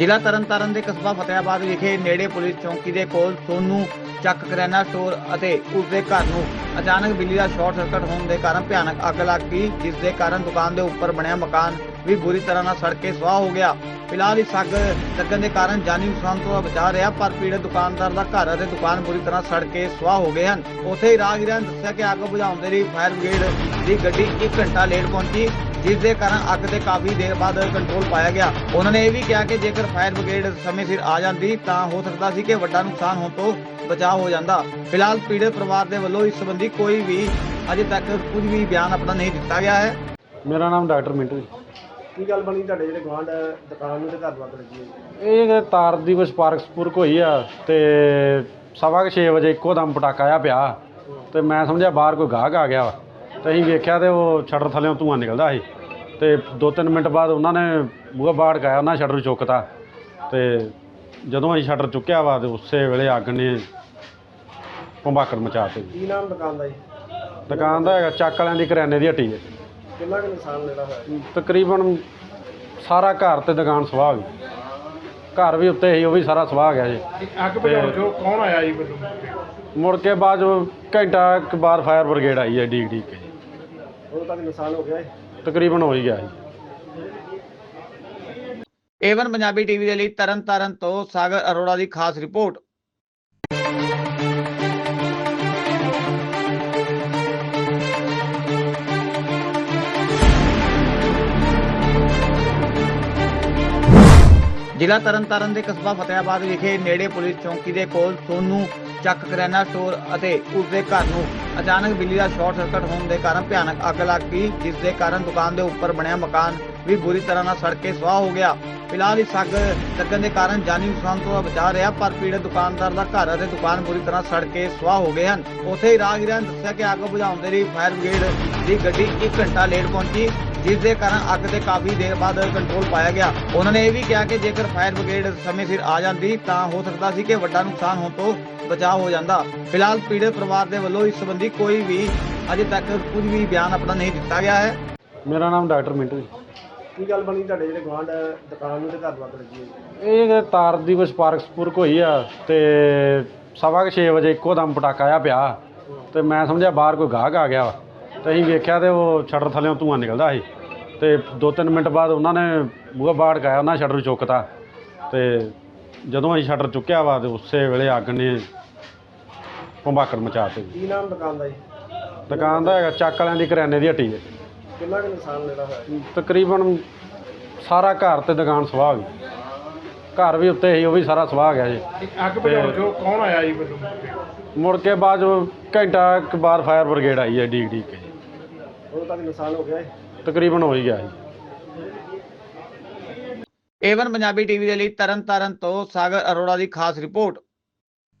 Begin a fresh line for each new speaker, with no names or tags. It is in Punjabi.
ਜ਼ਿਲ੍ਹਾ ਤਰਨਤਾਰਨ ਦੇ ਕਸਬਾ ਫਤਿਆਬਾਦ ਵਿਖੇ ਨੇੜੇ ਪੁਲਿਸ ਚੌਂਕੀ ਦੇ ਕੋਲ ਸੋਨੂ ਚੱਕ ਕਰਿਆਨਾ ਸਟੋਰ ਅਤੇ ਉਸ ਦੇ ਘਰ ਨੂੰ ਅਚਾਨਕ ਬਿਜਲੀ ਦਾ ਸ਼ਾਰਟ ਸਰਕਟ ਹੋਣ ਦੇ ਕਾਰਨ ਭਿਆਨਕ ਅੱਗ ਲੱਗ ਗਈ, ਜਿਸ ਦੇ ਕਾਰਨ ਦੁਕਾਨ ਦੇ ਉੱਪਰ ਬਣਿਆ ਮਕਾਨ ਵੀ ਬੁਰੀ ਤਰ੍ਹਾਂ ਨਾਲ ਸੜ ਕੇ ਸੁਆਹ ਹੋ ਗਿਆ। ਫਿਲਹਾਲ ਇਸ ਅੱਗ ਲੱਗਣ ਦੇ ਕਾਰਨ ਜਾਨੀ ਨੁਕਸਾਨ ਤੋਂ ਬਚਾ ਰਿਹਾ, ਪਰ ਪੀੜਤ ਦੁਕਾਨਦਾਰ ਦਾ ਘਰ ਅਤੇ ਦੁਕਾਨ ਬੁਰੀ ਤਰ੍ਹਾਂ ਸੜ ਕੇ ਸੁਆਹ ਹੋ ਗਏ ਹਨ। ਉੱਥੇ ਹੀ ਰਾਹਗੀਰਾਂ ਨੇ ਦੱਸਿਆ ਕਿ ਅੱਗ ਬੁਝਾਉਣ ਦੇ ਲਈ ਫਾਇਰ ਬ੍ਰਿਗੇਡ ਦੀ ਗੱਡੀ 1 ਘੰਟਾ ਲੇਟ ਪਹੁੰਚੀ। ਜਿਸ ਦੇ ਕਾਰਨ ਅੱਗ ਤੇ ਕਾਫੀ ਦੇਰ ਬਾਅਦ ਕੰਟਰੋਲ ਪਾਇਆ ਗਿਆ। ਉਹਨਾਂ ਨੇ ਇਹ ਵੀ ਕਿਹਾ ਕਿ ਜੇਕਰ ਫਾਇਰ ਬ੍ਰਿਗੇਡ ਸਮੇਂ ਸਿਰ ਆ ਜਾਂਦੀ ਤਾਂ ਹੋ ਸਕਦਾ ਸੀ ਕਿ ਵੱਡਾ ਨੁਕਸਾਨ ਹੋਣ ਤੋਂ ਬਚਾਅ ਹੋ ਜਾਂਦਾ। ਫਿਲਹਾਲ ਪੀੜਤ ਪਰਿਵਾਰ ਦੇ ਵੱਲੋਂ ਇਸ ਸੰਬੰਧੀ ਕੋਈ ਵੀ ਅਜੇ ਤੱਕ ਕੁਝ ਵੀ ਬਿਆਨ ਆਪਣਾ ਨਹੀਂ ਦਿੱਤਾ ਗਿਆ ਹੈ।
ਮੇਰਾ ਨਾਮ ਡਾਕਟਰ ਮਿੰਟੂ ਜੀ।
ਕੀ ਗੱਲ ਬਣੀ ਤੁਹਾਡੇ ਜਿਹੜੇ ਗਵਾਂਢ ਦੁਕਾਨ ਨੂੰ ਤੇ ਘਰ ਅੱਗ ਲੱਗੀ ਹੈ
ਇਹ ਕਿ ਤਾਰ ਦੀ ਸਪਾਰਕ ਸਪੁਰਕ ਹੋਈ ਆ ਤੇ ਸਵਾ ਕੁ ਛੇ ਵਜੇ ਇੱਕੋ ਦਮ ਪਟਾਕਾ ਆ ਪਿਆ ਤੇ ਮੈਂ ਸਮਝਿਆ ਬਾਹਰ ਕੋਈ ਗਾਹਕ ਆ ਗਿਆ ਵਾ। ਤੇ ਅਸੀਂ ਵੇਖਿਆ ਤੇ ਉਹ ਸ਼ਟਰ ਥੱਲੇੋਂ ਧੂੰਆਂ ਨਿਕਲਦਾ ਸੀ। ਤੇ 2-3 ਮਿੰਟ ਬਾਅਦ ਉਹਨਾਂ ਨੇ ਬੂਹਾ ਬਾੜ ਗਿਆ ਉਹਨਾਂ ਸ਼ਟਰ ਚੁੱਕਤਾ। ਤੇ ਜਦੋਂ ਅਸੀਂ ਸ਼ਟਰ ਚੁੱਕਿਆ ਵਾ ਤੇ ਉਸੇ ਵੇਲੇ ਅੱਗ ਨੇ ਭੰਬਾਕੜ ਮਚਾ ਦਿੱਤੀ।
ਕੀ ਨਾਮ ਦੁਕਾਨ ਦਾ ਜੀ?
ਦੁਕਾਨ ਦਾ ਹੈਗਾ ਚੱਕ ਵਾਲਿਆਂ ਦੀ ਕਰਿਆਨੇ ਦੀ ਹੱਟੀ ਹੈ।
ਕਿੰਨਾ ਕੁ ਨੁਕਸਾਨ ਜਿਹੜਾ ਹੋਇਆ?
ਤਕਰੀਬਨ ਸਾਰਾ ਘਰ ਤੇ ਦੁਕਾਨ ਸੁਆਹ ਗਈ। ਘਰ ਵੀ ਉੱਤੇ ਸੀ ਉਹ ਵੀ ਸਾਰਾ ਸੁਆਹ ਗਿਆ ਜੀ
ਅੱਗ ਬੁਝਾਉਣ ਜੋ ਕੌਣ ਆਇਆ ਜੀ
ਮੁੜ ਕੇ ਬਾਅਦ ਜੋ ਘੰਟਾ ਕੁ ਬਾਅਦ ਫਾਇਰ ਬ੍ਰਿਗੇਡ ਆਈ ਹੈ ਡੀਕ ਡੀਕ ਕੇ।
ਉਦੋਂ ਤੱਕ ਨੁਕਸਾਨ ਹੋ ਗਿਆ ਹੈ
ਤਕਰੀਬਨ ਹੋ ਹੀ ਗਿਆ ਜੀ।
ਏਵਨ ਪੰਜਾਬੀ ਟੀਵੀ ਦੇ ਲਈ ਤਰਨ ਤਾਰਨ ਤੋਂ ਸਾਗਰ ਅਰੋੜਾ ਦੀ ਖਾਸ ਰਿਪੋਰਟ। ਜ਼ਿਲ੍ਹਾ ਤਰਨਤਾਰਨ ਦੇ ਕਸਬਾ ਫਤਿਆਬਾਦ ਵਿਖੇ ਨੇੜੇ ਪੁਲਿਸ ਚੌਂਕੀ ਦੇ ਕੋਲ ਸੋਨੂ ਚੱਕ ਕਰਿਆਨਾ ਸਟੋਰ ਅਤੇ ਉਸ ਦੇ ਘਰ ਨੂੰ ਅਚਾਨਕ ਬਿਜਲੀ ਦਾ ਸ਼ਾਰਟ ਸਰਕਟ ਹੋਣ ਦੇ ਕਾਰਨ ਭਿਆਨਕ ਅੱਗ ਲੱਗ ਗਈ, ਜਿਸ ਦੇ ਕਾਰਨ ਦੁਕਾਨ ਦੇ ਉੱਪਰ ਬਣਿਆ ਮਕਾਨ ਵੀ ਬੁਰੀ ਤਰ੍ਹਾਂ ਨਾਲ ਸੜ ਕੇ ਸੁਆਹ ਹੋ ਗਿਆ। ਫਿਲਹਾਲ ਇਸ ਅੱਗ ਲੱਗਣ ਦੇ ਕਾਰਨ ਜਾਨੀ ਨੁਕਸਾਨ ਤੋਂ ਬਚਾ ਰਿਹਾ, ਪਰ ਪੀੜਤ ਦੁਕਾਨਦਾਰ ਦਾ ਘਰ ਅਤੇ ਦੁਕਾਨ ਬੁਰੀ ਤਰ੍ਹਾਂ ਸੜ ਕੇ ਸੁਆਹ ਹੋ ਗਏ ਹਨ। ਉੱਥੇ ਹੀ ਰਾਹਗੀਰਾਂ ਨੇ ਦੱਸਿਆ ਕਿ ਅੱਗ ਬੁਝਾਉਣ ਦੇ ਲਈ ਫਾਇਰ ਬ੍ਰਿਗੇਡ ਦੀ ਗੱਡੀ 1 ਘੰਟਾ ਲੇਟ ਪਹੁੰਚੀ। ਜਿਸ ਦੇ ਕਾਰਨ ਅੱਗ ਤੇ ਕਾਫੀ ਦੇਰ ਬਾਅਦ ਕੰਟਰੋਲ ਪਾਇਆ ਗਿਆ। ਉਹਨਾਂ ਨੇ ਇਹ ਵੀ ਕਿਹਾ ਕਿ ਜੇਕਰ ਫਾਇਰ ਬ੍ਰਿਗੇਡ ਸਮੇਂ ਸਿਰ ਆ ਜਾਂਦੀ ਤਾਂ ਹੋ ਸਕਦਾ ਸੀ ਕਿ ਵੱਡਾ ਨੁਕਸਾਨ ਹੋਣ ਤੋਂ ਬਚਾਅ ਹੋ ਜਾਂਦਾ। ਫਿਲਹਾਲ ਪੀੜਤ ਪਰਿਵਾਰ ਦੇ ਵੱਲੋਂ ਇਸ ਸੰਬੰਧੀ ਕੋਈ ਵੀ ਅਜੇ ਤੱਕ ਕੁਝ ਵੀ ਬਿਆਨ ਆਪਣਾ ਨਹੀਂ ਦਿੱਤਾ ਗਿਆ ਹੈ।
ਮੇਰਾ ਨਾਮ ਡਾਕਟਰ ਮਿੰਟੂ ਜੀ।
ਕੀ ਗੱਲ ਬਣੀ ਤੁਹਾਡੇ ਜਿਹੜੇ ਗਵਾਂਢ ਦੁਕਾਨ ਨੂੰ ਤੇ ਘਰ ਅੱਗ ਲੱਗੀ ਹੈ?
ਇਹ ਕਿ ਤਾਰ ਦੀ ਸਪਾਰਕ ਸਪੁਰਕ ਹੋਈ ਆ ਤੇ ਸਵਾ ਕੁ ਛੇ ਵਜੇ ਇੱਕੋ ਦਮ ਪਟਾਕਾ ਆ ਪਿਆ ਤੇ ਮੈਂ ਸਮਝਿਆ ਬਾਹਰ ਕੋਈ ਗਾਹਕ ਆ ਗਿਆ ਵਾ। ਤੇ ਅਸੀਂ ਵੇਖਿਆ ਤੇ ਉਹ ਸ਼ਟਰ ਥੱਲੇੋਂ ਧੂੰਆਂ ਨਿਕਲਦਾ ਸੀ। ਤੇ 2-3 ਮਿੰਟ ਬਾਅਦ ਉਹਨਾਂ ਨੇ ਬੂਹਾ ਬਾੜ ਗਿਆ ਉਹਨਾਂ ਸ਼ਟਰ ਚੁੱਕਤਾ। ਤੇ ਜਦੋਂ ਅਸੀਂ ਸ਼ਟਰ ਚੁੱਕਿਆ ਵਾ ਤੇ ਉਸੇ ਵੇਲੇ ਅੱਗ ਨੇ ਭੰਬਾਕੜ ਮਚਾ ਦਿੱਤੀ।
ਕੀ ਨਾਮ ਦੁਕਾਨ ਦਾ ਜੀ?
ਦੁਕਾਨ ਦਾ ਹੈਗਾ ਚੱਕ ਵਾਲਿਆਂ ਦੀ ਕਰਿਆਨੇ ਦੀ ਹੱਟੀ ਹੈ।
ਕਿੰਨਾ ਕੁ ਨੁਕਸਾਨ ਜਿਹੜਾ ਹੋਇਆ?
ਤਕਰੀਬਨ ਸਾਰਾ ਘਰ ਤੇ ਦੁਕਾਨ ਸੁਆਹ ਗਈ। ਘਰ ਵੀ ਉੱਤੇ ਸੀ ਉਹ ਵੀ ਸਾਰਾ ਸੁਆਹ ਗਿਆ ਜੀ
ਅੱਗ ਬੁਝਾਉਣ ਜੋ ਕੌਣ ਆਇਆ ਜੀ ਮੈਨੂੰ
ਮੁੜ ਕੇ ਬਾਅਦ ਜੋ ਘੰਟਾ ਕੁ ਬਾਅਦ ਫਾਇਰ ਬ੍ਰਿਗੇਡ ਆਈ ਹੈ ਡੀਕ ਡੀਕ ਕੇ।
ਉਦੋਂ ਤੱਕ ਨੁਕਸਾਨ ਹੋ ਗਿਆ ਹੈ
ਤਕਰੀਬਨ ਹੋ ਹੀ ਗਿਆ ਜੀ।
ਏਵਨ ਪੰਜਾਬੀ ਟੀਵੀ ਦੇ ਲਈ ਤਰਨ ਤਾਰਨ ਤੋਂ ਸਾਗਰ ਅਰੋੜਾ ਦੀ ਖਾਸ ਰਿਪੋਰਟ।